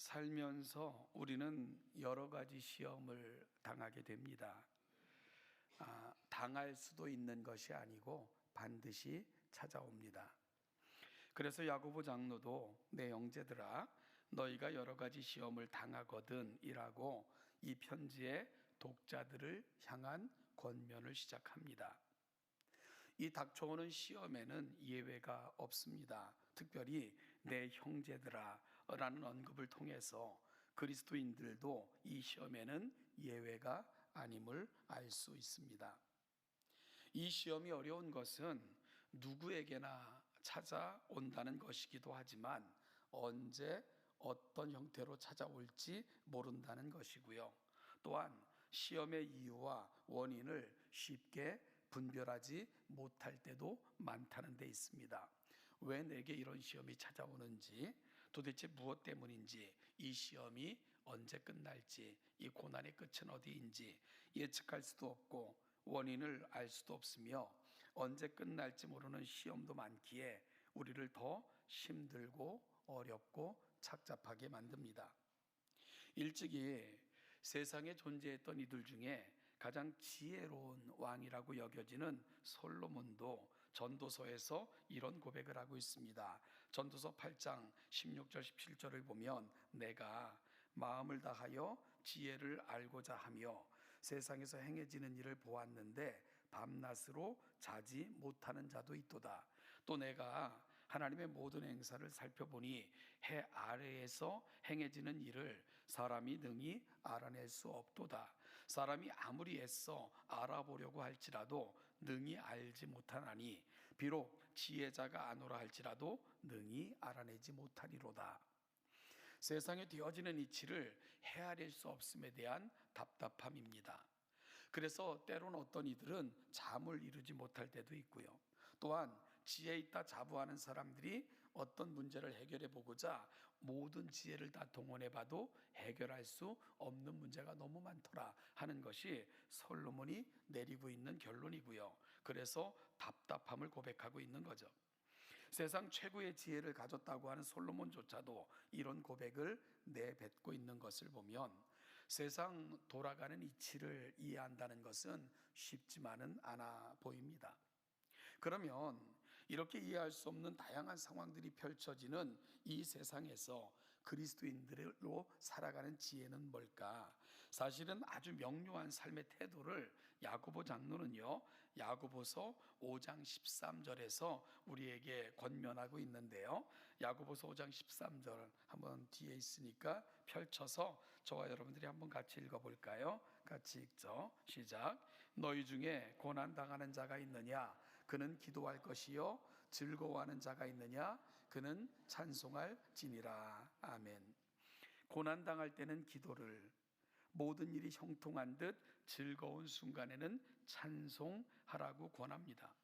살면서 우리는 여러 가지 시험을 당하게 됩니다. 아, 당할 수도 있는 것이 아니고 반드시 찾아옵니다. 그래서 야고보 장로도 내 형제들아 너희가 여러 가지 시험을 당하거든이라고 이 편지의 독자들을 향한 권면을 시작합니다. 이 닥쳐오는 시험에는 예외가 없습니다. 특별히 내 형제들아 라는 언급을 통해서 그리스도인들도 이 시험에는 예외가 아님을 알 수 있습니다. 이 시험이 어려운 것은 누구에게나 찾아온다는 것이기도 하지만 언제 어떤 형태로 찾아올지 모른다는 것이고요. 또한 시험의 이유와 원인을 쉽게 분별하지 못할 때도 많다는 데 있습니다. 왜 내게 이런 시험이 찾아오는지, 도대체 무엇 때문인지, 이 시험이 언제 끝날지, 이 고난의 끝은 어디인지 예측할 수도 없고 원인을 알 수도 없으며 언제 끝날지 모르는 시험도 많기에 우리를 더 힘들고 어렵고 착잡하게 만듭니다. 일찍이 세상에 존재했던 이들 중에 가장 지혜로운 왕이라고 여겨지는 솔로몬도 전도서에서 이런 고백을 하고 있습니다. 전도서 8장 16절 17절을 보면 내가 마음을 다하여 지혜를 알고자 하며 세상에서 행해지는 일을 보았는데 밤낮으로 자지 못하는 자도 있도다. 또 내가 하나님의 모든 행사를 살펴보니 해 아래에서 행해지는 일을 사람이 능히 알아낼 수 없도다. 사람이 아무리 애써 알아보려고 할지라도 능히 알지 못하나니 비록 지혜자가 아노라 할지라도 능히 알아내지 못하리로다. 세상에 되어지는 이치를 헤아릴 수 없음에 대한 답답함입니다. 그래서 때로는 어떤 이들은 잠을 이루지 못할 때도 있고요. 또한 지혜 있다 자부하는 사람들이 어떤 문제를 해결해 보고자 모든 지혜를 다 동원해 봐도 해결할 수 없는 문제가 너무 많더라 하는 것이 솔로몬이 내리고 있는 결론이고요. 그래서 답답함을 고백하고 있는 거죠. 세상 최고의 지혜를 가졌다고 하는 솔로몬조차도 이런 고백을 내뱉고 있는 것을 보면 세상 돌아가는 이치를 이해한다는 것은 쉽지만은 않아 보입니다. 그러면 이렇게 이해할 수 없는 다양한 상황들이 펼쳐지는 이 세상에서 그리스도인들로 살아가는 지혜는 뭘까? 사실은 아주 명료한 삶의 태도를 야고보 장로는요, 야고보서 5장 13절에서 우리에게 권면하고 있는데요. 야고보서 5장 13절 한번 뒤에 있으니까 펼쳐서 저와 여러분들이 한번 같이 읽어 볼까요? 같이 읽죠. 시작. 너희 중에 고난 당하는 자가 있느냐? 그는 기도할 것이요 즐거워하는 자가 있느냐 그는 찬송할 지니라 아멘 고난 당할 때는 기도를 모든 일이 형통한 듯 즐거운 순간에는 찬송하라고 권합니다.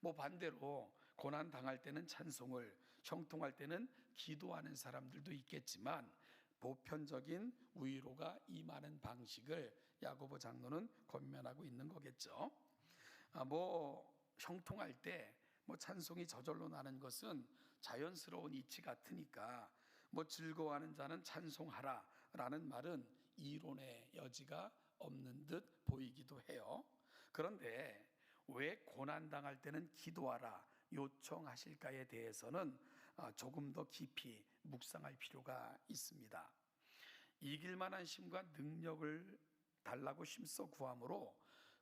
뭐 반대로 고난 당할 때는 찬송을 형통할 때는 기도하는 사람들도 있겠지만 보편적인 위로가 임하는 방식을 야고보 장로는 권면하고 있는 거겠죠. 아, 뭐 형통할 때 뭐 찬송이 저절로 나는 것은 자연스러운 이치 같으니까 뭐 즐거워하는 자는 찬송하라 라는 말은 이론의 여지가 없는 듯 보이기도 해요. 그런데 왜 고난당할 때는 기도하라 요청하실까에 대해서는 아, 조금 더 깊이 묵상할 필요가 있습니다. 이길 만한 힘과 능력을 달라고 힘써 구함으로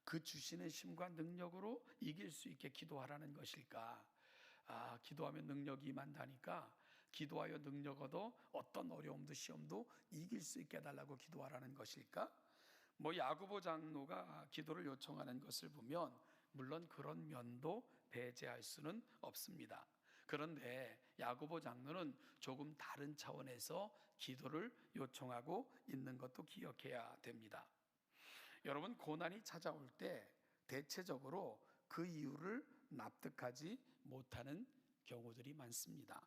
그 주시는 힘과 능력으로 이길 수 있게 기도하라는 것일까? 아, 기도하면 능력이 임한다니까 기도하여 능력 얻어 어떤 어려움도 시험도 이길 수 있게 해달라고 기도하라는 것일까? 뭐 야구보 장로가 기도를 요청하는 것을 보면 물론 그런 면도 배제할 수는 없습니다. 그런데 야고보 장로는 조금 다른 차원에서 기도를 요청하고 있는 것도 기억해야 됩니다. 여러분 고난이 찾아올 때 대체적으로 그 이유를 납득하지 못하는 경우들이 많습니다.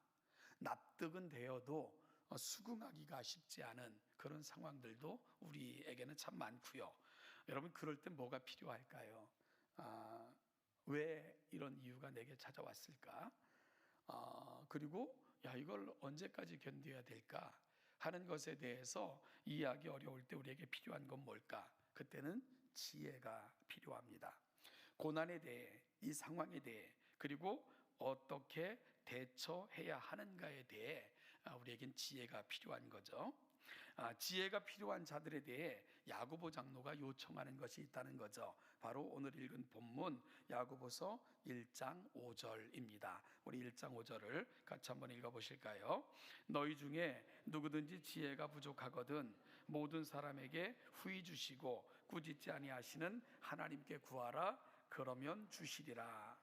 납득은 되어도 수긍하기가 쉽지 않은 그런 상황들도 우리에게는 참 많고요. 여러분 그럴 때 뭐가 필요할까요? 아, 왜 이런 이유가 내게 찾아왔을까? 아, 그리고 야 이걸 언제까지 견뎌야 될까? 하는 것에 대해서 이해하기 어려울 때 우리에게 필요한 건 뭘까? 그때는 지혜가 필요합니다. 고난에 대해 이 상황에 대해 그리고 어떻게 대처해야 하는가에 대해 아, 우리에겐 지혜가 필요한 거죠. 아, 지혜가 필요한 자들에 대해 야고보 장로가 요청하는 것이 있다는 거죠. 바로 오늘 읽은 본문 야고보서 1장 5절입니다. 우리 1장 5절을 같이 한번 읽어 보실까요? 너희 중에 누구든지 지혜가 부족하거든 모든 사람에게 후히 주시고 꾸짖지 아니하시는 하나님께 구하라 그러면 주시리라.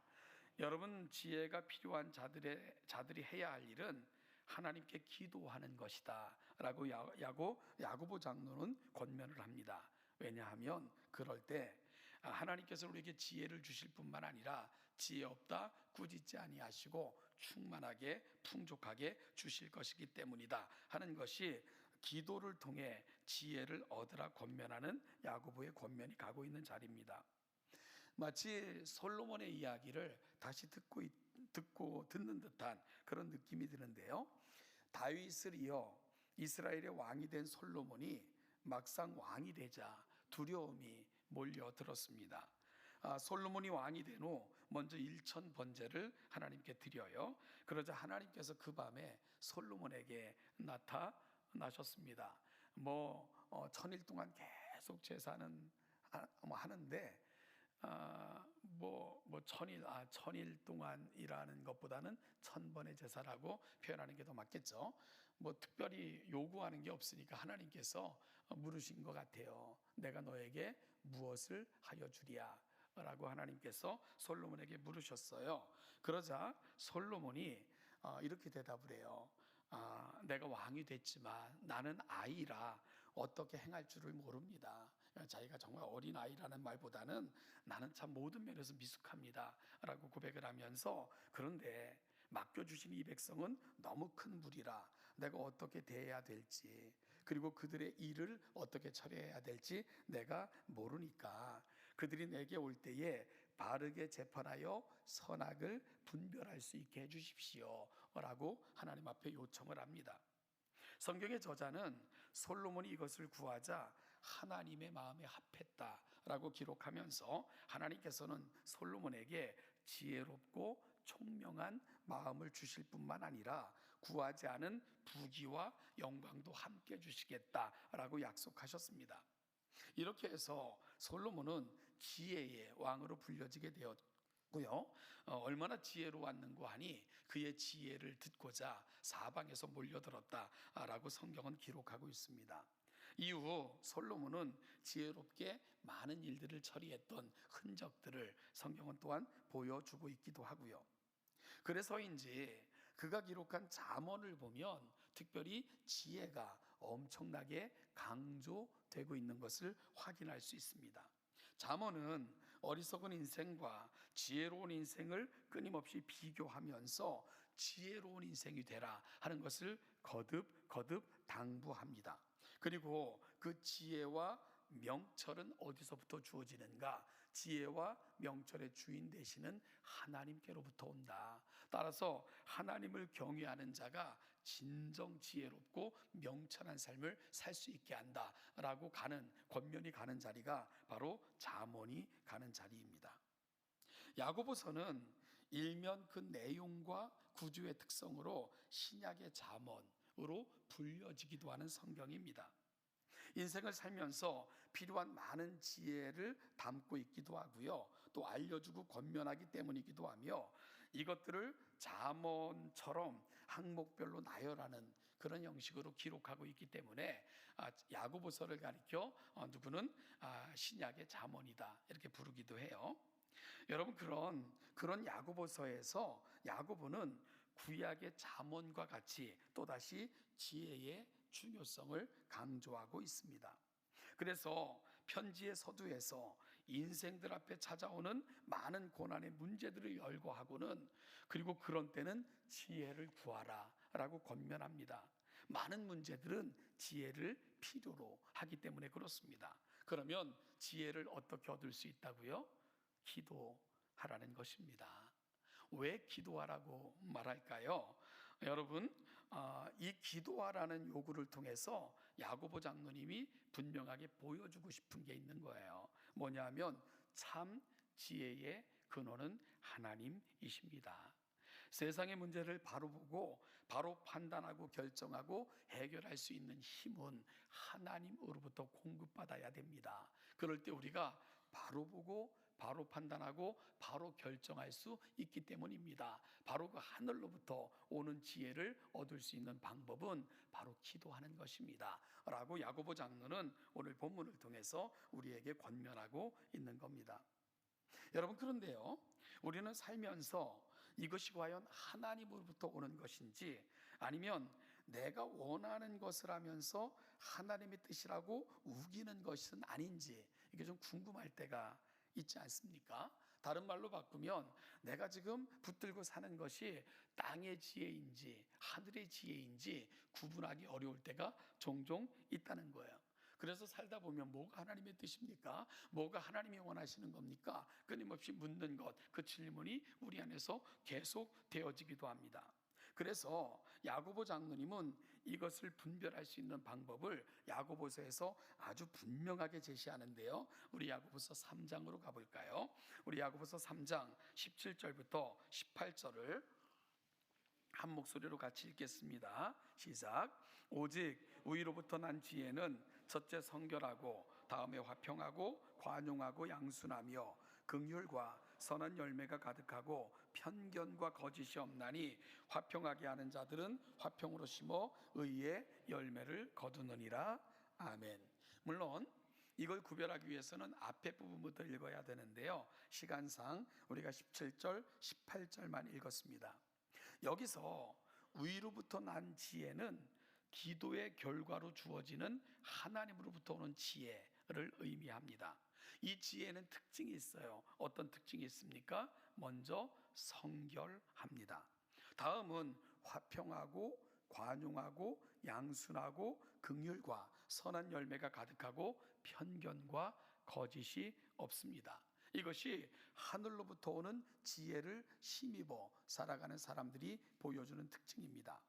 여러분 지혜가 필요한 자들의 자들이 해야 할 일은 하나님께 기도하는 것이다라고 야- 야고 야고보 장로는 권면을 합니다. 왜냐하면 그럴 때 아, 하나님께서 우리에게 지혜를 주실 뿐만 아니라 지혜 없다 꾸짖지 아니하시고 충만하게 풍족하게 주실 것이기 때문이다 하는 것이 기도를 통해 지혜를 얻으라 권면하는 야고보의 권면이 가고 있는 자리입니다. 마치 솔로몬의 이야기를 다시 듣고 있- 듣고 듣는 듯한 그런 느낌이 드는데요. 다윗을 이어 이스라엘의 왕이 된 솔로몬이 막상 왕이 되자 두려움이 몰려들었습니다. 아, 솔로몬이 왕이 된 후 먼저 일천 번제를 하나님께 드려요. 그러자 하나님께서 그 밤에 솔로몬에게 나타나셨습니다. 뭐 어, 천일 동안 계속 제사는 하- 뭐 하는데 아, 뭐, 뭐 천일, 아, 천일 동안이라는 것보다는 천 번의 제사라고 표현하는 게 더 맞겠죠. 뭐 특별히 요구하는 게 없으니까 하나님께서 물으신 것 같아요. 내가 너에게 무엇을 하여 주리야? 라고 하나님께서 솔로몬에게 물으셨어요. 그러자 솔로몬이 어, 이렇게 대답을 해요. 아, 내가 왕이 됐지만 나는 아이라 어떻게 행할 줄을 모릅니다. 자기가 정말 어린 아이라는 말보다는 나는 참 모든 면에서 미숙합니다라고 고백을 하면서 그런데 맡겨주신 이 백성은 너무 큰 무리라 내가 어떻게 대해야 될지 그리고 그들의 일을 어떻게 처리해야 될지 내가 모르니까 그들이 내게 올 때에 바르게 재판하여 선악을 분별할 수 있게 해주십시오 라고 하나님 앞에 요청을 합니다. 성경의 저자는 솔로몬이 이것을 구하자 하나님의 마음에 합했다라고 기록하면서 하나님께서는 솔로몬에게 지혜롭고 총명한 마음을 주실 뿐만 아니라 구하지 않은 부귀와 영광도 함께 주시겠다라고 약속하셨습니다. 이렇게 해서 솔로몬은 지혜의 왕으로 불려지게 되었고요. 어, 얼마나 지혜로웠는고 하니 그의 지혜를 듣고자 사방에서 몰려들었다라고 성경은 기록하고 있습니다. 이후 솔로몬은 지혜롭게 많은 일들을 처리했던 흔적들을 성경은 또한 보여주고 있기도 하고요. 그래서인지 그가 기록한 잠언을 보면 특별히 지혜가 엄청나게 강조되고 있는 것을 확인할 수 있습니다. 잠언은 어리석은 인생과 지혜로운 인생을 끊임없이 비교하면서 지혜로운 인생이 되라 하는 것을 거듭 거듭 당부합니다. 그리고 그 지혜와 명철은 어디서부터 주어지는가? 지혜와 명철의 주인 되시는 하나님께로부터 온다. 따라서 하나님을 경외하는 자가 진정 지혜롭고 명철한 삶을 살 수 있게 한다라고 가는 권면이 가는 자리가 바로 잠언이 가는 자리입니다. 야고보서는 일면 그 내용과 구조의 특성으로 신약의 잠언 으로 불려지기도 하는 성경입니다. 인생을 살면서 필요한 많은 지혜를 담고 있기도 하고요. 또 알려주고 권면하기 때문이기도 하며 이것들을 잠언처럼 항목별로 나열하는 그런 형식으로 기록하고 있기 때문에 아, 야고보서를 가리켜 어, 누구는 아, 신약의 잠언이다 이렇게 부르기도 해요. 여러분 그런 그런 야고보서에서 야고보는 구약의 잠언과 같이 또다시 지혜의 중요성을 강조하고 있습니다. 그래서 편지의 서두에서 인생들 앞에 찾아오는 많은 고난의 문제들을 열거하고는 그리고 그런 때는 지혜를 구하라 라고 권면합니다. 많은 문제들은 지혜를 필요로 하기 때문에 그렇습니다. 그러면 지혜를 어떻게 얻을 수 있다고요? 기도하라는 것입니다. 왜 기도하라고 말할까요? 여러분, 어, 이 기도하라는 요구를 통해서 야고보 장로님이 분명하게 보여주고 싶은 게 있는 거예요. 뭐냐면 참 지혜의 근원은 하나님이십니다. 세상의 문제를 바로 보고 바로 판단하고 결정하고 해결할 수 있는 힘은 하나님으로부터 공급받아야 됩니다. 그럴 때 우리가 바로 보고 바로 판단하고 바로 결정할 수 있기 때문입니다. 바로 그 하늘로부터 오는 지혜를 얻을 수 있는 방법은 바로 기도하는 것입니다. 라고 야고보 장로는 오늘 본문을 통해서 우리에게 권면하고 있는 겁니다. 여러분 그런데요. 우리는 살면서 이것이 과연 하나님으로부터 오는 것인지 아니면 내가 원하는 것을 하면서 하나님의 뜻이라고 우기는 것은 아닌지 이게 좀 궁금할 때가 있지 않습니까? 다른 말로 바꾸면 내가 지금 붙들고 사는 것이 땅의 지혜인지 하늘의 지혜인지 구분하기 어려울 때가 종종 있다는 거예요. 그래서 살다 보면 뭐가 하나님의 뜻입니까? 뭐가 하나님이 원하시는 겁니까? 끊임없이 묻는 것, 그 질문이 우리 안에서 계속 되어지기도 합니다. 그래서 야고보 장로님은 이것을 분별할 수 있는 방법을 야고보서에서 아주 분명하게 제시하는데요. 우리 야고보서 3장으로 가볼까요? 우리 야고보서 3장 17절부터 18절을 한 목소리로 같이 읽겠습니다. 시작. 오직 위로부터 난 지혜는 첫째 성결하고 다음에 화평하고 관용하고 양순하며 긍휼과 선한 열매가 가득하고 편견과 거짓이 없나니 화평하게 하는 자들은 화평으로 심어 의의 열매를 거두느니라. 아멘. 물론 이걸 구별하기 위해서는 앞에 부분부터 읽어야 되는데요. 시간상 우리가 17절, 18절만 읽었습니다. 여기서 위로부터 난 지혜는 기도의 결과로 주어지는 하나님으로부터 오는 지혜를 의미합니다. 이 지혜는 특징이 있어요. 어떤 특징이 있습니까? 먼저 성결합니다. 다음은 화평하고 관용하고 양순하고 긍휼과 선한 열매가 가득하고 편견과 거짓이 없습니다. 이것이 하늘로부터 오는 지혜를 힘입어 살아가는 사람들이 보여주는 특징입니다.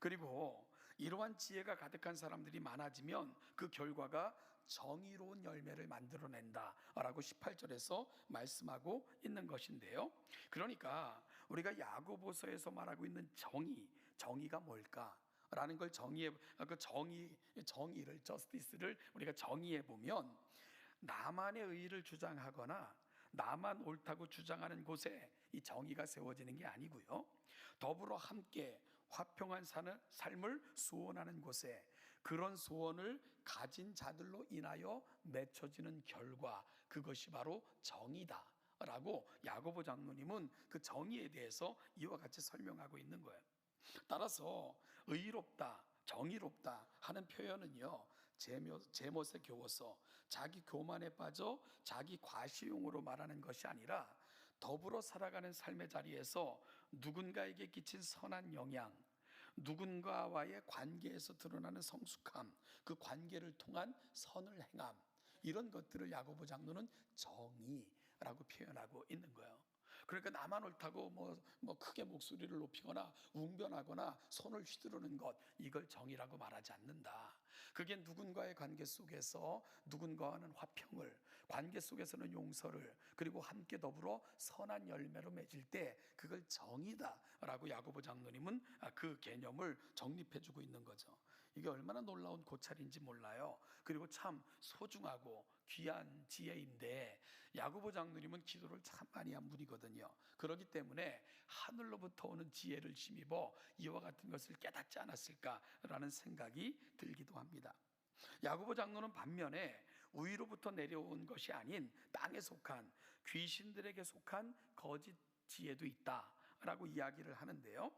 그리고 이러한 지혜가 가득한 사람들이 많아지면 그 결과가 정의로운 열매를 만들어낸다라고 18절에서 말씀하고 있는 것인데요. 그러니까 우리가 야고보서에서 말하고 있는 정의, 정의가 뭘까? 라는 걸 정의해 그 정의 정의를 저스티스를 우리가 정의해 보면 나만의 의를 주장하거나 나만 옳다고 주장하는 곳에 이 정의가 세워지는 게 아니고요. 더불어 함께 화평한 삶을 소원하는 곳에 그런 소원을 가진 자들로 인하여 맺혀지는 결과 그것이 바로 정의다. 라고 야고보 장로님은 그 정의에 대해서 이와 같이 설명하고 있는 거예요. 따라서 의롭다, 정의롭다 하는 표현은요. 제못에 교워서 자기 교만에 빠져 자기 과시용으로 말하는 것이 아니라 더불어 살아가는 삶의 자리에서 누군가에게 끼친 선한 영향, 누군가와의 관계에서 드러나는 성숙함, 그 관계를 통한 선을 행함, 이런 것들을 야고보 장로는 정의라고 표현하고 있는 거예요. 그러니까 나만 옳다고 뭐, 뭐 크게 목소리를 높이거나 웅변하거나 손을 휘두르는 것 이걸 정의라고 말하지 않는다. 그게 누군가의 관계 속에서 누군가와는 화평을 관계 속에서는 용서를 그리고 함께 더불어 선한 열매로 맺을 때 그걸 정의다라고 야고보 장로님은 그 개념을 정립해 주고 있는 거죠. 이게 얼마나 놀라운 고찰인지 몰라요. 그리고 참 소중하고 귀한 지혜인데 야고보 장로님은 기도를 참 많이 한 분이거든요. 그렇기 때문에 하늘로부터 오는 지혜를 힘입어 이와 같은 것을 깨닫지 않았을까라는 생각이 들기도 합니다. 야고보 장로는 반면에 위로부터 내려온 것이 아닌 땅에 속한 귀신들에게 속한 거짓 지혜도 있다. 라고 이야기를 하는데요.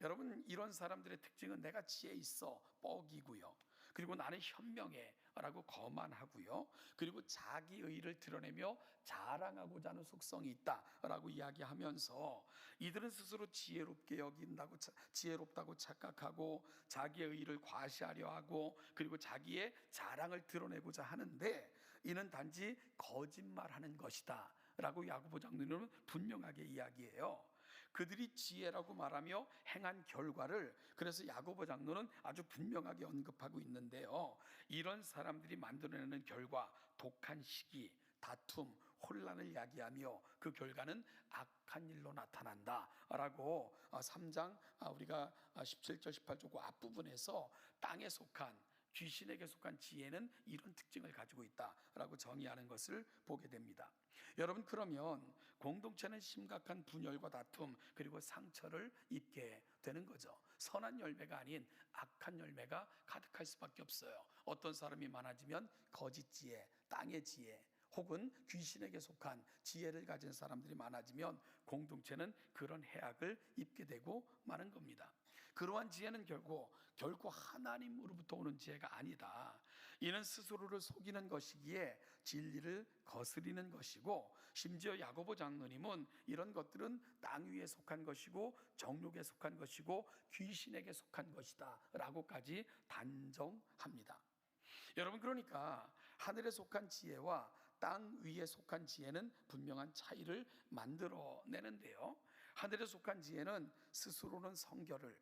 여러분, 이런 사람들의 특징은 내가 지혜 있어, 뻑이고요. 그리고 나는 현명해, 라고 거만하고요. 그리고 자기 의를 드러내며 자랑하고자 하는 속성이 있다라고 이야기하면서 이들은 스스로 지혜롭게 여긴다고 지혜롭다고 착각하고 자기의 의를 과시하려 하고 그리고 자기의 자랑을 드러내고자 하는데 이는 단지 거짓말하는 것이다라고 야고보 장로는 분명하게 이야기해요. 그들이 지혜라고 말하며 행한 결과를 그래서 야고보 장로는 아주 분명하게 언급하고 있는데요. 이런 사람들이 만들어내는 결과 독한 시기, 다툼, 혼란을 야기하며 그 결과는 악한 일로 나타난다라고 3장 우리가 17절 18절 그 앞부분에서 땅에 속한 귀신에게 속한 지혜는 이런 특징을 가지고 있다라고 정의하는 것을 보게 됩니다. 여러분 그러면 공동체는 심각한 분열과 다툼 그리고 상처를 입게 되는 거죠. 선한 열매가 아닌 악한 열매가 가득할 수밖에 없어요. 어떤 사람이 많아지면 거짓 지혜, 땅의 지혜, 혹은 귀신에게 속한 지혜를 가진 사람들이 많아지면 공동체는 그런 해악을 입게 되고 마는 겁니다. 그러한 지혜는 결국 결코 하나님으로부터 오는 지혜가 아니다. 이는 스스로를 속이는 것이기에 진리를 거스리는 것이고 심지어 야고보 장로님은 이런 것들은 땅 위에 속한 것이고 정욕에 속한 것이고 귀신에게 속한 것이다라고까지 단정합니다. 여러분 그러니까 하늘에 속한 지혜와 땅 위에 속한 지혜는 분명한 차이를 만들어 내는데요. 하늘에 속한 지혜는 스스로는 성결을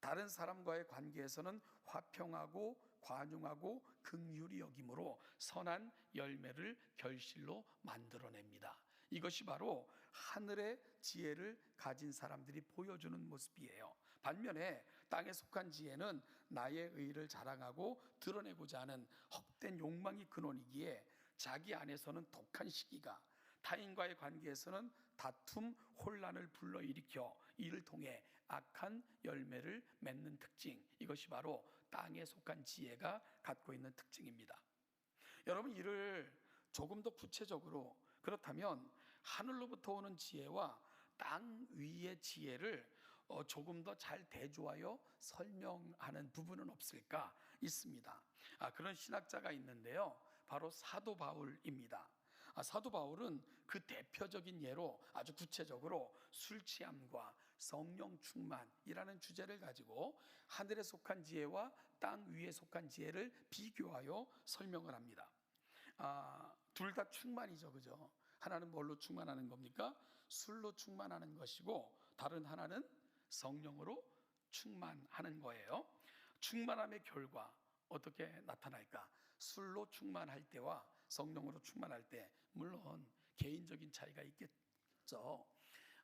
다른 사람과의 관계에서는 화평하고 관용하고 긍휼히 여김으로 선한 열매를 결실로 만들어냅니다. 이것이 바로 하늘의 지혜를 가진 사람들이 보여주는 모습이에요. 반면에 땅에 속한 지혜는 나의 의를 자랑하고 드러내고자 하는 헛된 욕망이 근원이기에 자기 안에서는 독한 시기가 타인과의 관계에서는 다툼, 혼란을 불러일으켜 이를 통해 악한 열매를 맺는 특징. 이것이 바로 땅에 속한 지혜가 갖고 있는 특징입니다. 여러분 이를 조금 더 구체적으로 그렇다면 하늘로부터 오는 지혜와 땅 위의 지혜를 어, 조금 더 잘 대조하여 설명하는 부분은 없을까 있습니다. 아, 그런 신학자가 있는데요. 바로 사도 바울입니다. 아, 사도 바울은 그 대표적인 예로 아주 구체적으로 술 취함과 성령 충만이라는 주제를 가지고 하늘에 속한 지혜와 땅 위에 속한 지혜를 비교하여 설명을 합니다. 아, 둘 다 충만이죠, 그죠? 하나는 뭘로 충만하는 겁니까? 술로 충만하는 것이고 다른 하나는 성령으로 충만하는 거예요. 충만함의 결과 어떻게 나타날까? 술로 충만할 때와 성령으로 충만할 때 물론 개인적인 차이가 있겠죠.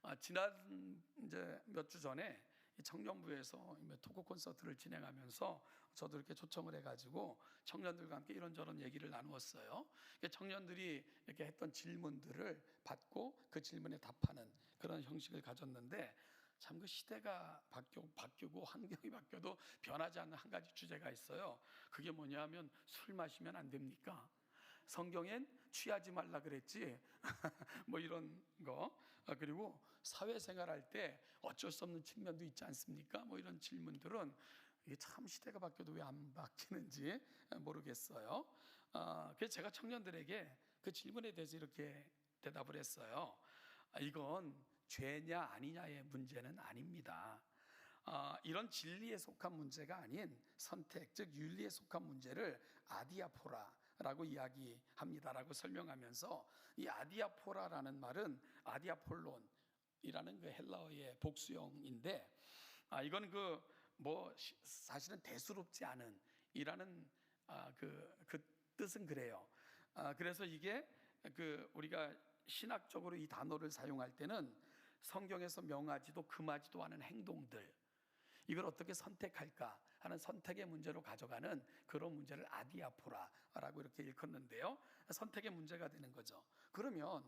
아, 지난 이제 몇 주 전에 청년부에서 토크 콘서트를 진행하면서 저도 이렇게 초청을 해가지고 청년들과 함께 이런저런 얘기를 나누었어요. 청년들이 이렇게 했던 질문들을 받고 그 질문에 답하는 그런 형식을 가졌는데 참 그 시대가 바뀌고, 바뀌고 환경이 바뀌어도 변하지 않는 한 가지 주제가 있어요. 그게 뭐냐면 술 마시면 안 됩니까? 성경엔 취하지 말라 그랬지. 뭐 이런 거. 아, 그리고 사회생활할 때 어쩔 수 없는 측면도 있지 않습니까? 뭐 이런 질문들은 이게 참 시대가 바뀌어도 왜 안 바뀌는지 모르겠어요. 아, 그래서 제가 청년들에게 그 질문에 대해서 이렇게 대답을 했어요. 아, 이건 죄냐 아니냐의 문제는 아닙니다. 아, 이런 진리에 속한 문제가 아닌 선택, 즉 윤리에 속한 문제를 아디아포라 라고 이야기합니다 라고 설명하면서 이 아디아포라라는 말은 아디아폴론이라는 그 헬라어의 복수형인데 아, 이건 그 뭐 사실은 대수롭지 않은 이라는 아, 그, 그 뜻은 그래요. 아, 그래서 이게 그 우리가 신학적으로 이 단어를 사용할 때는 성경에서 명하지도 금하지도 않은 행동들 이걸 어떻게 선택할까 하는 선택의 문제로 가져가는 그런 문제를 아디아포라라고 이렇게 일컫는데요. 선택의 문제가 되는 거죠. 그러면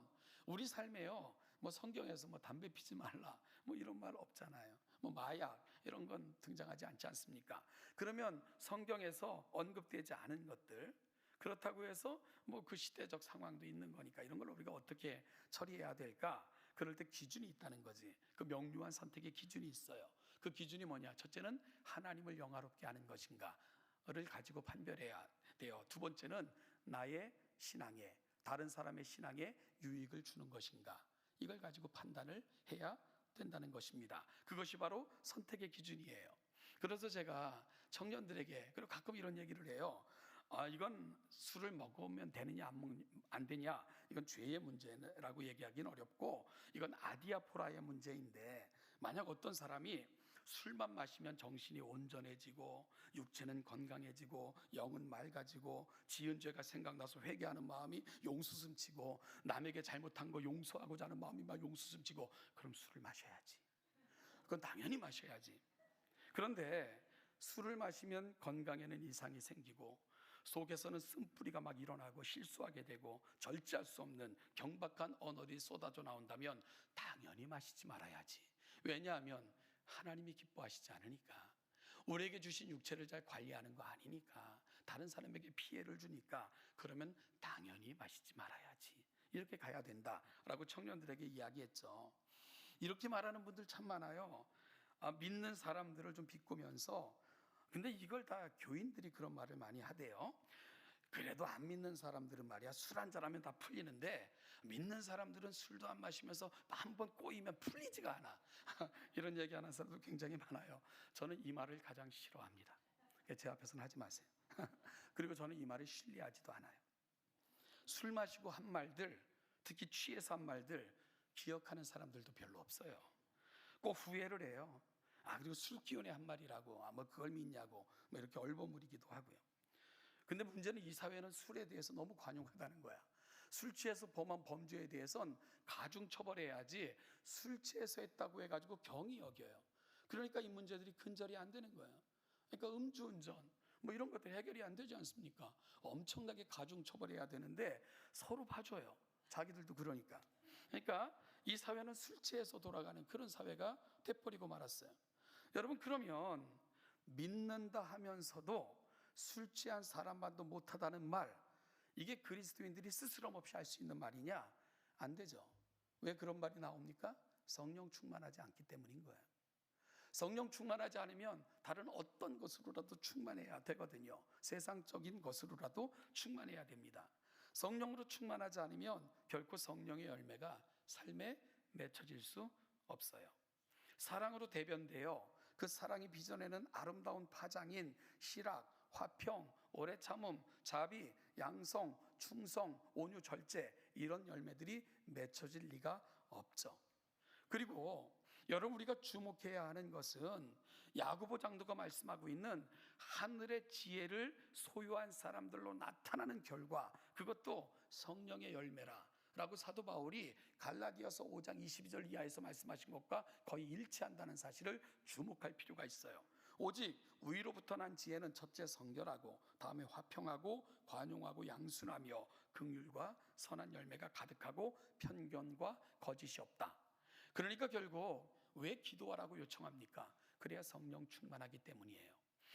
우리 삶에요. 뭐 성경에서 뭐 담배 피지 말라 뭐 이런 말 없잖아요. 뭐 마약 이런 건 등장하지 않지 않습니까? 그러면 성경에서 언급되지 않은 것들 그렇다고 해서 뭐 그 시대적 상황도 있는 거니까 이런 걸 우리가 어떻게 처리해야 될까? 그럴 때 기준이 있다는 거지. 그 명료한 선택의 기준이 있어요. 그 기준이 뭐냐? 첫째는 하나님을 영화롭게 하는 것인가를 가지고 판별해야 돼요. 두 번째는 나의 신앙에 다른 사람의 신앙에 유익을 주는 것인가? 이걸 가지고 판단을 해야 된다는 것입니다. 그것이 바로 선택의 기준이에요. 그래서 제가 청년들에게 그리고 가끔 이런 얘기를 해요. 아, 이건 술을 먹으면 되느냐 안, 먹, 안 되냐 이건 죄의 문제라고 얘기하기는 어렵고 이건 아디아포라의 문제인데 만약 어떤 사람이 술만 마시면 정신이 온전해지고 육체는 건강해지고 영은 맑아지고 지은 죄가 생각나서 회개하는 마음이 용수숨치고 남에게 잘못한 거 용서하고자 하는 마음이 막 용수숨치고 그럼 술을 마셔야지. 그건 당연히 마셔야지. 그런데 술을 마시면 건강에는 이상이 생기고 속에서는 쓴뿌리가 막 일어나고 실수하게 되고 절제할 수 없는 경박한 언어들이 쏟아져 나온다면 당연히 마시지 말아야지. 왜냐하면 하나님이 기뻐하시지 않으니까. 우리에게 주신 육체를 잘 관리하는 거 아니니까. 다른 사람에게 피해를 주니까. 그러면 당연히 마시지 말아야지. 이렇게 가야 된다라고 청년들에게 이야기했죠. 이렇게 말하는 분들 참 많아요. 아, 믿는 사람들을 좀 비꼬면서 근데 이걸 다 교인들이 그런 말을 많이 하대요. 그래도 안 믿는 사람들은 말이야 술 한잔 하면 다 풀리는데 믿는 사람들은 술도 안 마시면서 한 번 꼬이면 풀리지가 않아. 이런 얘기 하는 사람도 굉장히 많아요. 저는 이 말을 가장 싫어합니다. 제 앞에서는 하지 마세요. 그리고 저는 이 말을 신뢰하지도 않아요. 술 마시고 한 말들, 특히 취해서 한 말들 기억하는 사람들도 별로 없어요. 꼭 후회를 해요. 아 그리고 술 기운의 한 말이라고 아뭐 그걸 믿냐고 뭐 이렇게 얼버무리기도 하고요. 근데 문제는 이 사회는 술에 대해서 너무 관용하다는 거야. 술 취해서 범한 범죄에 대해선 가중 처벌해야지 술 취해서 했다고 해가지고 경이 여겨요. 그러니까 이 문제들이 근절이 안 되는 거예요. 그러니까 음주운전 뭐 이런 것들 해결이 안 되지 않습니까? 엄청나게 가중 처벌해야 되는데 서로 봐줘요. 자기들도 그러니까. 그러니까 이 사회는 술 취해서 돌아가는 그런 사회가 돼버리고 말았어요. 여러분 그러면 믿는다 하면서도 술 취한 사람만도 못하다는 말 이게 그리스도인들이 스스럼 없이 할 수 있는 말이냐? 안 되죠. 왜 그런 말이 나옵니까? 성령 충만하지 않기 때문인 거예요. 성령 충만하지 않으면 다른 어떤 것으로라도 충만해야 되거든요. 세상적인 것으로라도 충만해야 됩니다. 성령으로 충만하지 않으면 결코 성령의 열매가 삶에 맺혀질 수 없어요. 사랑으로 대변되어 그 사랑이 빚어내는 아름다운 파장인 실학, 화평, 오래 참음, 자비, 양성, 충성, 온유, 절제 이런 열매들이 맺혀질 리가 없죠. 그리고 여러분 우리가 주목해야 하는 것은 야고보 장로가 말씀하고 있는 하늘의 지혜를 소유한 사람들로 나타나는 결과 그것도 성령의 열매라 라고 사도 바울이 갈라디아서 5장 22절 이하에서 말씀하신 것과 거의 일치한다는 사실을 주목할 필요가 있어요. 오직 위로부터 난 지혜는 첫째 성결하고 다음에 화평하고 관용하고 양순하며 긍휼과 선한 열매가 가득하고 편견과 거짓이 없다. 그러니까 결국 왜 기도하라고 요청합니까? 그래야 성령 충만하기 때문이에요.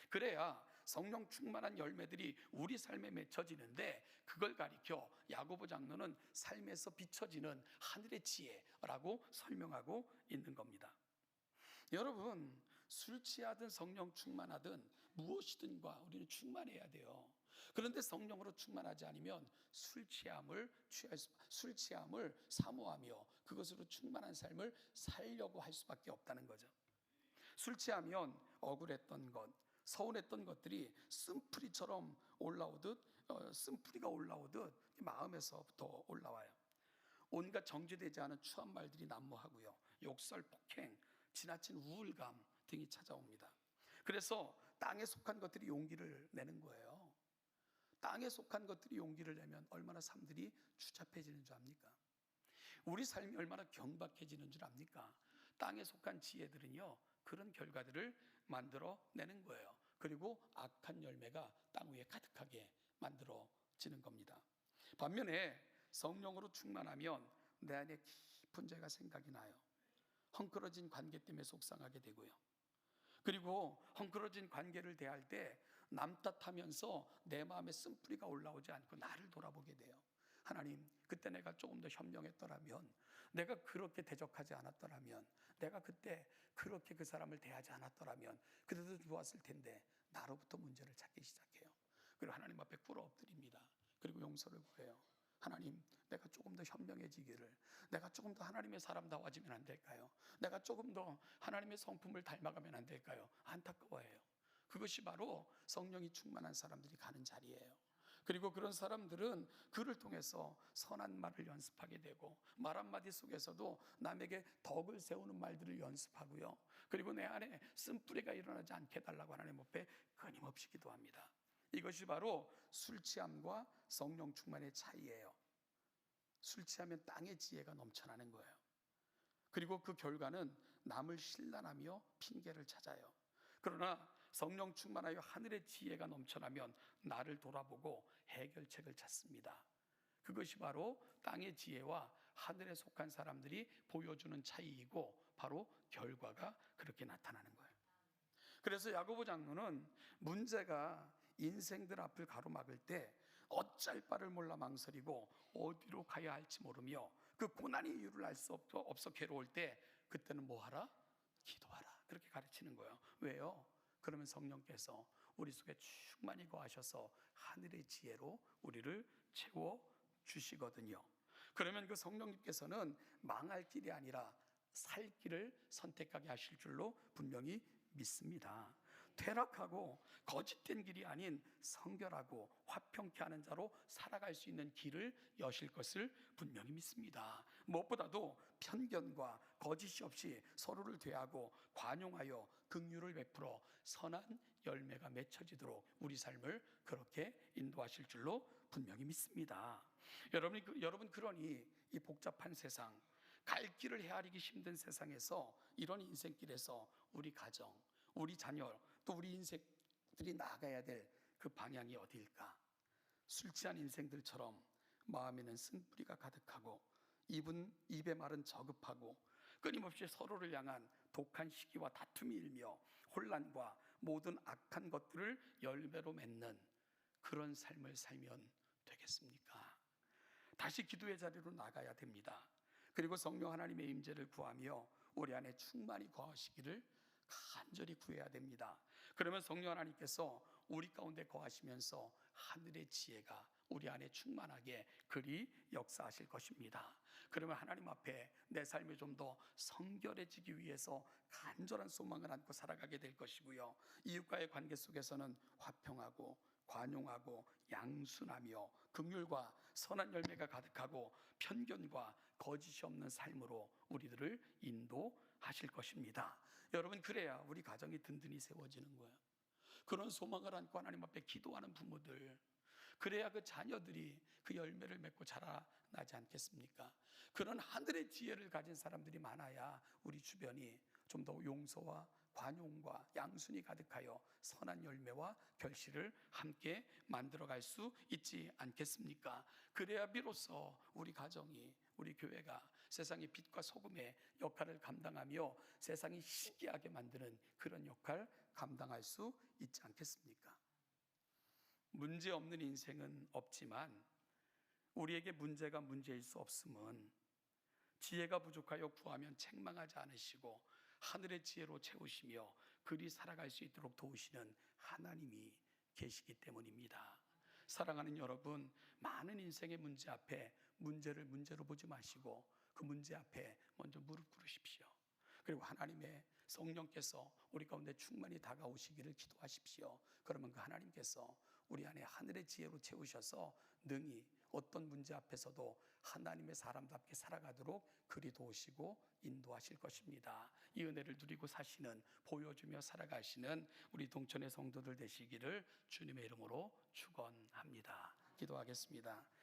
그래야 성령 충만한 열매들이 우리 삶에 맺혀지는데 그걸 가리켜 야고보 장로는 삶에서 비춰지는 하늘의 지혜라고 설명하고 있는 겁니다. 여러분 술 취하든 성령 충만하든 무엇이든과 우리는 충만해야 돼요. 그런데 성령으로 충만하지 않으면 술 취함을 취할 수, 술 취함을 사모하며 그것으로 충만한 삶을 살려고 할 수밖에 없다는 거죠. 술 취하면 억울했던 것, 서운했던 것들이 쓴풀이처럼 올라오듯 어, 쓴풀이가 올라오듯 마음에서부터 올라와요. 온갖 정제되지 않은 추한 말들이 난무하고요. 욕설, 폭행, 지나친 우울감 등이 찾아옵니다. 그래서 땅에 속한 것들이 용기를 내는 거예요. 땅에 속한 것들이 용기를 내면 얼마나 삶들이 추잡해지는 줄 압니까? 우리 삶이 얼마나 경박해지는 줄 압니까? 땅에 속한 지혜들은요, 그런 결과들을 만들어 내는 거예요. 그리고 악한 열매가 땅 위에 가득하게 만들어지는 겁니다. 반면에 성령으로 충만하면 내 안에 깊은 죄가 생각이 나요. 헝클어진 관계 때문에 속상하게 되고요. 그리고 헝클어진 관계를 대할 때 남 탓하면서 내 마음에 쓴뿌리가 올라오지 않고 나를 돌아보게 돼요. 하나님, 그때 내가 조금 더 현명했더라면, 내가 그렇게 대적하지 않았더라면, 내가 그때 그렇게 그 사람을 대하지 않았더라면, 그래도 좋았을 텐데, 나로부터 문제를 찾기 시작해요. 그리고 하나님 앞에 꿇어 엎드립니다. 그리고 용서를 구해요. 하나님, 내가 조금 더 현명해지기를, 내가 조금 더 하나님의 사람다워지면 안 될까요? 내가 조금 더 하나님의 성품을 닮아가면 안 될까요? 안타까워해요. 그것이 바로 성령이 충만한 사람들이 가는 자리예요. 그리고 그런 사람들은 그를 통해서 선한 말을 연습하게 되고 말 한마디 속에서도 남에게 덕을 세우는 말들을 연습하고요. 그리고 내 안에 쓴뿌리가 일어나지 않게 해달라고 하나님 앞에 끊임없이 기도합니다. 이것이 바로 술 취함과 성령 충만의 차이예요. 술 취하면 땅의 지혜가 넘쳐나는 거예요. 그리고 그 결과는 남을 신란하며 핑계를 찾아요. 그러나 성령 충만하여 하늘의 지혜가 넘쳐나면 나를 돌아보고 해결책을 찾습니다. 그것이 바로 땅의 지혜와 하늘에 속한 사람들이 보여주는 차이이고 바로 결과가 그렇게 나타나는 거예요. 그래서 야고보 장로는 문제가 인생들 앞을 가로막을 때 어쩔 바를 몰라 망설이고 어디로 가야 할지 모르며 그 고난의 이유를 알수 없어 괴로울 때 그때는 뭐 하라? 기도하라. 그렇게 가르치는 거예요. 왜요? 그러면 성령께서 우리 속에 충만히 거하셔서 하늘의 지혜로 우리를 채워 주시거든요. 그러면 그 성령님께서는 망할 길이 아니라 살 길을 선택하게 하실 줄로 분명히 믿습니다. 퇴락하고 거짓된 길이 아닌 성결하고 화평케 하는 자로 살아갈 수 있는 길을 여실 것을 분명히 믿습니다. 무엇보다도 편견과 거짓이 없이 서로를 대하고 관용하여 긍휼을 베풀어 선한 열매가 맺혀지도록 우리 삶을 그렇게 인도하실 줄로 분명히 믿습니다. 여러분, 여러분 그러니 이 복잡한 세상 갈 길을 헤아리기 힘든 세상에서 이런 인생길에서 우리 가정, 우리 자녀, 또 우리 인생들이 나가야 될 그 방향이 어디일까? 술 취한 인생들처럼 마음에는 쓴뿌리가 가득하고 입은 입의 말은 저급하고 끊임없이 서로를 향한 독한 시기와 다툼이 일며 혼란과 모든 악한 것들을 열매로 맺는 그런 삶을 살면 되겠습니까? 다시 기도의 자리로 나가야 됩니다. 그리고 성령 하나님의 임재를 구하며 우리 안에 충만히 거하시기를 간절히 구해야 됩니다. 그러면 성령 하나님께서 우리 가운데 거하시면서 하늘의 지혜가 우리 안에 충만하게 그리 역사하실 것입니다. 그러면 하나님 앞에 내 삶이 좀 더 성결해지기 위해서 간절한 소망을 안고 살아가게 될 것이고요. 이웃과의 관계 속에서는 화평하고 관용하고 양순하며 긍휼과 선한 열매가 가득하고 편견과 거짓이 없는 삶으로 우리들을 인도하실 것입니다. 여러분 그래야 우리 가정이 든든히 세워지는 거예요. 그런 소망을 안고 하나님 앞에 기도하는 부모들 그래야 그 자녀들이 그 열매를 맺고 자라나지 않겠습니까? 그런 하늘의 지혜를 가진 사람들이 많아야 우리 주변이 좀 더 용서와 관용과 양순이 가득하여 선한 열매와 결실을 함께 만들어갈 수 있지 않겠습니까? 그래야 비로소 우리 가정이 우리 교회가 세상의 빛과 소금의 역할을 감당하며 세상이 시기하게 만드는 그런 역할 감당할 수 있지 않겠습니까? 문제 없는 인생은 없지만 우리에게 문제가 문제일 수 없음은 지혜가 부족하여 구하면 책망하지 않으시고 하늘의 지혜로 채우시며 그리 살아갈 수 있도록 도우시는 하나님이 계시기 때문입니다. 사랑하는 여러분, 많은 인생의 문제 앞에 문제를 문제로 보지 마시고 그 문제 앞에 먼저 무릎 꿇으십시오. 그리고 하나님의 성령께서 우리 가운데 충만히 다가오시기를 기도하십시오. 그러면 그 하나님께서 우리 안에 하늘의 지혜로 채우셔서 능히 어떤 문제 앞에서도 하나님의 사람답게 살아가도록 그리 도우시고 인도하실 것입니다. 이 은혜를 누리고 사시는 보여주며 살아가시는 우리 동천의 성도들 되시기를 주님의 이름으로 축원합니다. 기도하겠습니다.